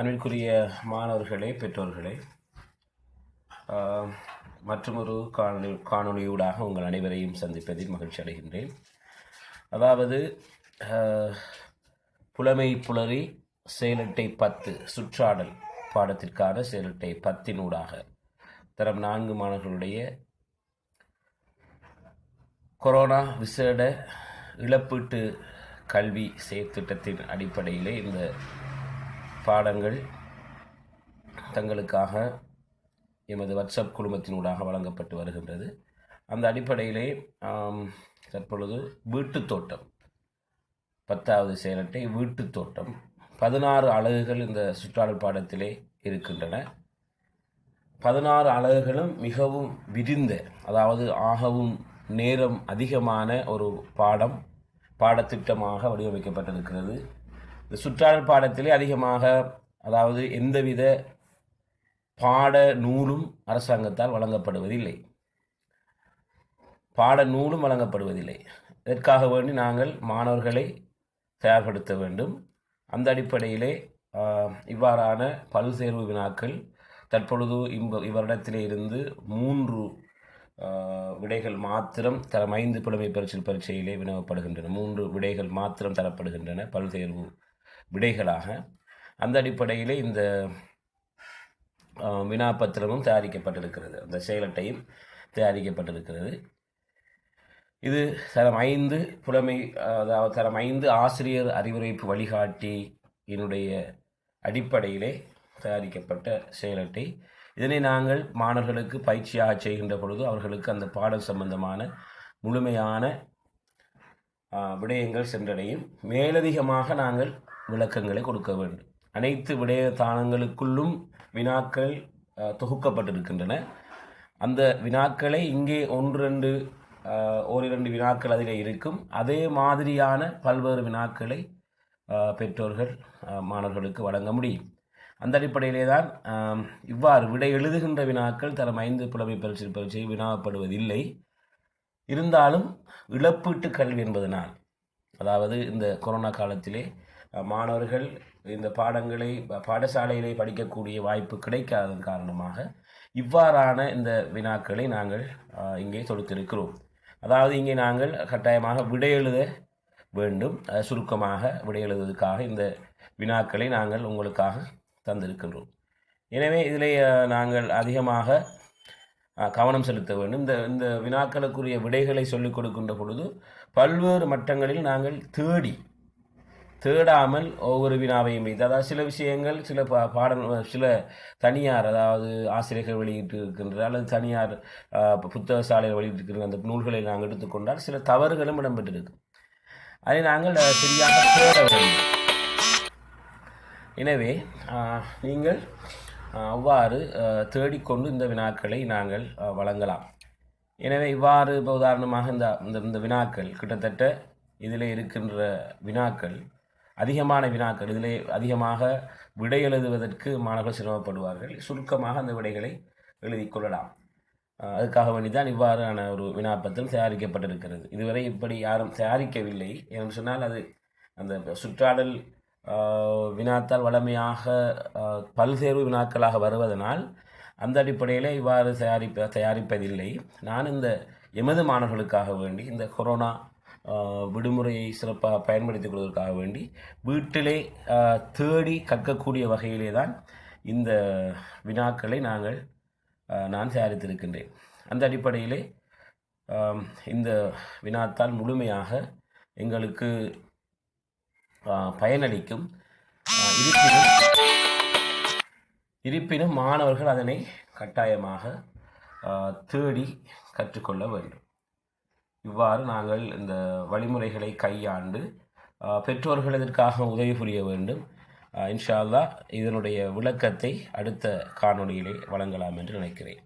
அன்பிற்குரிய மாணவர்களே பெற்றோர்களே மற்றும் ஒரு காணொலி காணொலியூடாக உங்கள் அனைவரையும் சந்திப்பதில் மகிழ்ச்சி அடைகின்றேன். அதாவது புலமை புலரி செயலட்டை பத்து சுற்றாடல் பாடத்திற்கான செயலட்டை பத்தினூடாக தரம் நான்கு மாணவர்களுடைய கொரோனா விசேட இழப்பீட்டு கல்வி செயற்திட்டத்தின் அடிப்படையிலே இந்த பாடங்கள் தங்களுக்காக எமது வாட்ஸ்அப் குழுமத்தினூடாக வழங்கப்பட்டு வருகின்றது. அந்த அடிப்படையிலே தற்பொழுது வீட்டுத் தோட்டம் பத்தாவது செயலட்டை வீட்டுத் தோட்டம் பதினாறு அலகுகள் இந்த சுற்றாடல் பாடத்திலே இருக்கின்றன. பதினாறு அலகுகளும் மிகவும் விரிந்த அதாவது ஆகவும் நேரம் அதிகமான ஒரு பாடம் பாடத்திட்டமாக வடிவமைக்கப்பட்டிருக்கிறது. இந்த சுற்றாடல் பாடத்திலே அதிகமாக அதாவது எந்தவித பாட நூலும் அரசாங்கத்தால் வழங்கப்படுவதில்லை. பாட நூலும் வழங்கப்படுவதில்லை. இதற்காக வேண்டி நாங்கள் மாணவர்களை தயார்படுத்த வேண்டும். அந்த அடிப்படையிலே இவ்வாறான பல் சேர்வு வினாக்கள் தற்பொழுது இம்ப இவரிடத்திலே இருந்து மூன்று விடைகள் மாத்திரம் தரம் ஐந்து புலமை பரிசில் பரீட்சையிலே வினவப்படுகின்றன. மூன்று விடைகள் மாத்திரம் தரப்படுகின்றன பல் தேர்வு விடைகளாக அந்த அடிப்படையிலே இந்த வினாபத்திரமும் தயாரிக்கப்பட்டிருக்கிறது. அந்த செயலட்டையும் தயாரிக்கப்பட்டிருக்கிறது. இது தரம் ஐந்து புலமை அதாவது தரம் ஐந்து ஆசிரியர் அறிவுரைப்பு வழிகாட்டி என்னுடைய அடிப்படையிலே தயாரிக்கப்பட்ட செயலட்டை. இதனை நாங்கள் மாணவர்களுக்கு பயிற்சியாக செய்கின்ற பொழுது அவர்களுக்கு அந்த பாடம் சம்பந்தமான முழுமையான விடயங்கள் சென்றடையும். மேலதிகமாக நாங்கள் விளக்கங்களை கொடுக்க வேண்டும். அனைத்து விடய தானங்களுக்குள்ளும் வினாக்கள் தொகுக்கப்பட்டிருக்கின்றன. அந்த வினாக்களை இங்கே ஒன்று ரெண்டு ஓரிரண்டு வினாக்கள் அதில் இருக்கும். அதே மாதிரியான பல்வேறு வினாக்களை பெற்றோர்கள் மாணவர்களுக்கு வழங்க முடியும். அந்த அடிப்படையிலே தான் இவ்வாறு விடை எழுதுகின்ற வினாக்கள் தரம் ஐந்து புலமை பரிசு பரீட்சை வினாவப்படுவதில்லை இருந்தாலும் இழப்பீட்டு கல்வி என்பதனால் அதாவது இந்த கொரோனா காலத்திலே மாணவர்கள் இந்த பாடங்களை பாடசாலையிலே படிக்கக்கூடிய வாய்ப்பு கிடைக்காதது காரணமாக இவ்வாறான இந்த வினாக்களை நாங்கள் இங்கே தொடுத்திருக்கிறோம். அதாவது இங்கே நாங்கள் கட்டாயமாக விடையெழுத வேண்டும். சுருக்கமாக விடையெழுதுவதற்காக இந்த வினாக்களை நாங்கள் உங்களுக்காக தந்திருக்கின்றோம். எனவே இதில் நாங்கள் அதிகமாக கவனம் செலுத்த வேண்டும். இந்த இந்த வினாக்களுக்குரிய விடைகளை சொல்லிக் கொடுக்கின்ற பொழுது பல்வேறு மட்டங்களில் நாங்கள் தேடி தேடாமல் ஒவ்வொரு வினாவையும் வைத்து அதாவது சில விஷயங்கள் சில பா பாட சில தனியார் அதாவது ஆசிரியர்கள் வெளியிட்டு இருக்கின்ற அல்லது தனியார் புத்தக சாலையில் வெளியிட்டிருக்கிற அந்த நூல்களை நாங்கள் எடுத்துக்கொண்டால் சில தவறுகளும் இடம்பெற்றிருக்கு. அதை நாங்கள் சரியாக தேட வேண்டும். எனவே நீங்கள் அவ்வாறு தேடிக்கொண்டு இந்த வினாக்களை நாங்கள் வழங்கலாம். எனவே இவ்வாறு இப்போ உதாரணமாக இந்த இந்த இந்த வினாக்கள் கிட்டத்தட்ட இதில் இருக்கின்ற வினாக்கள் அதிகமான வினாக்கள் இதில் அதிகமாக விடை எழுதுவதற்கு மாணவர்கள் சிரமப்படுவார்கள். சுருக்கமாக அந்த விடைகளை எழுதிக் கொள்ளலாம். அதுக்காக வேண்டிதான் இவ்வாறான ஒரு வினாப்பத்தில் தயாரிக்கப்பட்டிருக்கிறது. இதுவரை இப்படி யாரும் தயாரிக்கவில்லை என்று சொன்னால் அது அந்த சுற்றாடல் வினாத்தால் வளமையாக பல்சேர்வு வினாக்களாக வருவதனால் அந்த அடிப்படையில் இவ்வாறு தயாரிப்ப தயாரிப்பதில்லை. நான் இந்த எமது மாணவர்களுக்காக வேண்டி இந்த கொரோனா விடுமுறையை சிறப்பாக பயன்படுத்திக் கொள்வதற்காக வேண்டி வீட்டிலே தேடி கற்கக்கூடிய வகையிலே தான் இந்த வினாக்களை நாங்கள் நான் தயாரித்திருக்கின்றேன். அந்த அடிப்படையிலே இந்த வினாத்தால் முழுமையாக எங்களுக்கு பயனளிக்கும். இருப்பினும் இருப்பினும் மாணவர்கள் அதனை கட்டாயமாக தேடி கற்றுக்கொள்ள வேண்டும். இவ்வாறு நாங்கள் இந்த வழிமுறைகளை கையாண்டு பெற்றோர்கள் இதற்காக உதவி புரிய வேண்டும். இன்ஷால்லா இன்ஷா இதனுடைய விளக்கத்தை அடுத்த காணொளியிலே வழங்கலாம் என்று நினைக்கிறேன்.